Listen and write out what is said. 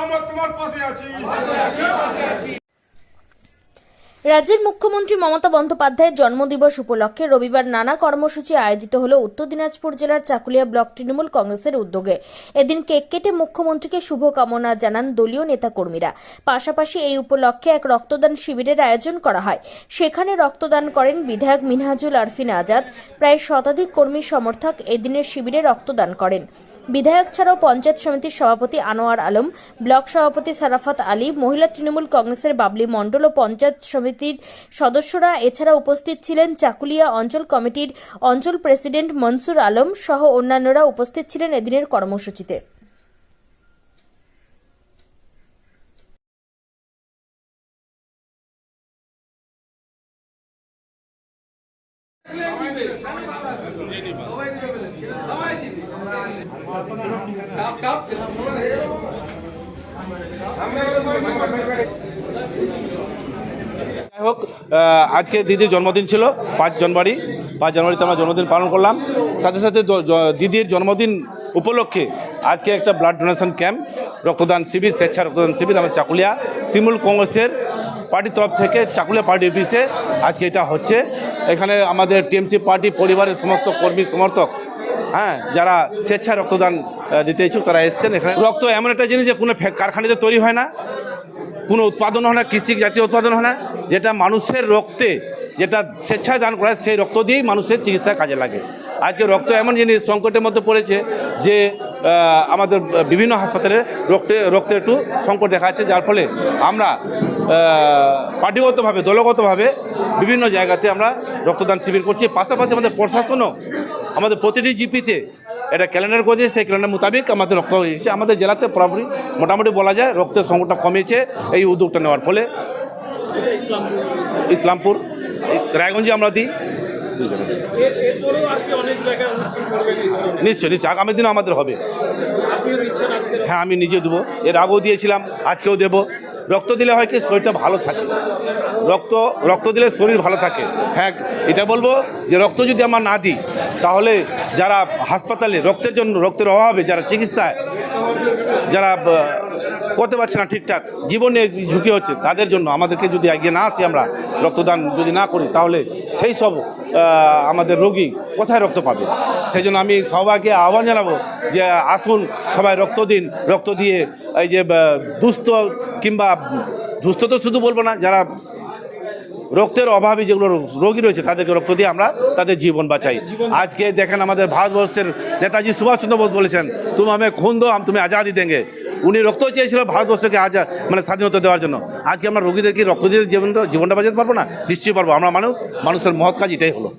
আমরা তোমার পাশে আছি। রাজ্যের মুখ্যমন্ত্রী মমতা বন্দ্যোপাধ্যায়ের জন্মদিবস উপলক্ষে রবিবার নানা কর্মসূচি আয়োজিত হল উত্তর দিনাজপুর জেলার চাকুলিয়া ব্লক তৃণমূল কংগ্রেসের উদ্যোগে। এদিন কেক কেটে মুখ্যমন্ত্রীকে শুভকামনা জানান দলীয় নেতাকর্মীরা। পাশাপাশি এই উপলক্ষে এক রক্তদান শিবিরের আয়োজন করা হয়। সেখানে রক্তদান করেন বিধায়ক মিনহাজুল আরফিন আজাদ। প্রায় শতাধিক কর্মী সমর্থক এদিনের শিবিরে রক্তদান করেন। বিধায়ক ছাড়াও পঞ্চায়েত সমিতির সভাপতি আনোয়ার আলম, ব্লক সভাপতি সারাফাত আলী, মহিলা তৃণমূল কংগ্রেসের বাবলি মণ্ডল ও পঞ্চায়েত সমিতির সদস্যরা এছাড়া উপস্থিত ছিলেন চাকুলিয়া অঞ্চল কমিটির অঞ্চল প্রেসিডেন্ট মনসুর আলম সহ অন্যান্যরা উপস্থিত ছিলেন এদিনের কর্মসূচিতে। যাই হোক আজকে দিদির জন্মদিন ছিল, পাঁচ জানুয়ারি। পাঁচ জানুয়ারিতে আমরা জন্মদিন পালন করলাম। সাথে সাথে দিদির জন্মদিন উপলক্ষে আজকে একটা ব্লাড ডোনেশন ক্যাম্প রক্তদান শিবির স্বেচ্ছা রক্তদান শিবির, আমার চাকুলিয়া, তৃণমূল কংগ্রেসের পার্টির তরফ থেকে, চাকুলিয়া পার্টি অফিসে আজকে এটা হচ্ছে। এখানে আমাদের টিএমসি পার্টি পরিবারের সমস্ত কর্মী সমর্থক হ্যাঁ যারা স্বেচ্ছায় রক্তদান দিতে ইচ্ছুক, তারা এসছেন এখানে। রক্ত এমন একটা জিনিস যে কোনো কারখানাতে তৈরি হয় না। কোনো উৎপাদন হয় না কৃষি জাতীয় উৎপাদন হয় না, যেটা মানুষের রক্তে যেটা স্বেচ্ছায় দান করা, সেই রক্ত দিয়েই মানুষের চিকিৎসায় কাজে লাগে। আজকে রক্ত এমন জিনিস সংকটের মধ্যে পড়েছে যে আমাদের বিভিন্ন হাসপাতালে রক্তে, রক্তের একটু সংকট দেখা যাচ্ছে, যার ফলে আমরা পার্টিগতভাবে, দলগতভাবে বিভিন্ন জায়গাতে আমরা রক্তদান শিবির করছি। পাশাপাশি আমাদের প্রশাসনও আমাদের প্রতিটি জিপিতে এটা ক্যালেন্ডার করে দিয়ে সেই ক্যালেন্ডার মোতাবেক আমাদের রক্ত হয়েছে আমাদের জেলাতে পুরোপুরি মোটামুটি বলা যায় রক্তের সংকটটা কমেছে এই উদ্যোগটা নেওয়ার ফলে। ইসলামপুর, রায়গঞ্জে আমরা দিই। নিশ্চয় নিশ্চয়, আগামী দিনে আমাদের হবে। হ্যাঁ আমি নিজে দেবো। এর আগেও দিয়েছিলাম, আজকেও দেব। রক্ত দিলে হয় কি, শরীরটা ভালো থাকে। রক্ত রক্ত দিলে শরীর ভালো থাকে। হ্যাঁ এটা বলব যে রক্ত যদি আমরা না দিই তাহলে যারা হাসপাতালে রক্তের জন্য, রক্তের অভাবে যারা চিকিৎসায়, যারা করতে পারছে না ঠিকঠাক, জীবনে ঝুঁকি হচ্ছে, তাদের জন্য আমাদেরকে যদি এগিয়ে না আসি আমরা, রক্তদান যদি না করি, তাহলে সেই সব আমাদের রোগী কোথায় রক্ত পাবে? সেই জন্য আমি সবাইকে আহ্বান জানাব যে আসুন, সবাই রক্ত দিন, রক্ত দিয়ে এই যে দুস্থ কিংবা, দুস্থ তো শুধু বলব না, যারা রক্তের অভাবে যেগুলো রোগী রয়েছে তাদেরকে রক্ত দিয়ে আমরা তাদের জীবন বাঁচাই। আজকে দেখেন আমাদের ভারতবর্ষের নেতাজি সুভাষচন্দ্র বোস বলেছেন তুমি আমি খুন দো আম তুমি আজাদি দেঙ্গে। উনি রক্ত চেয়েছিল ভারতবর্ষকে আজ মানে স্বাধীনতা দেওয়ার জন্য। আজকে আমরা রোগীদেরকে রক্ত দিয়ে জীবনটা জীবনটা বাঁচাতে পারব না? নিশ্চয়ই পারব। আমরা মানুষ মানুষের মহৎ কাজ এটাই হলো।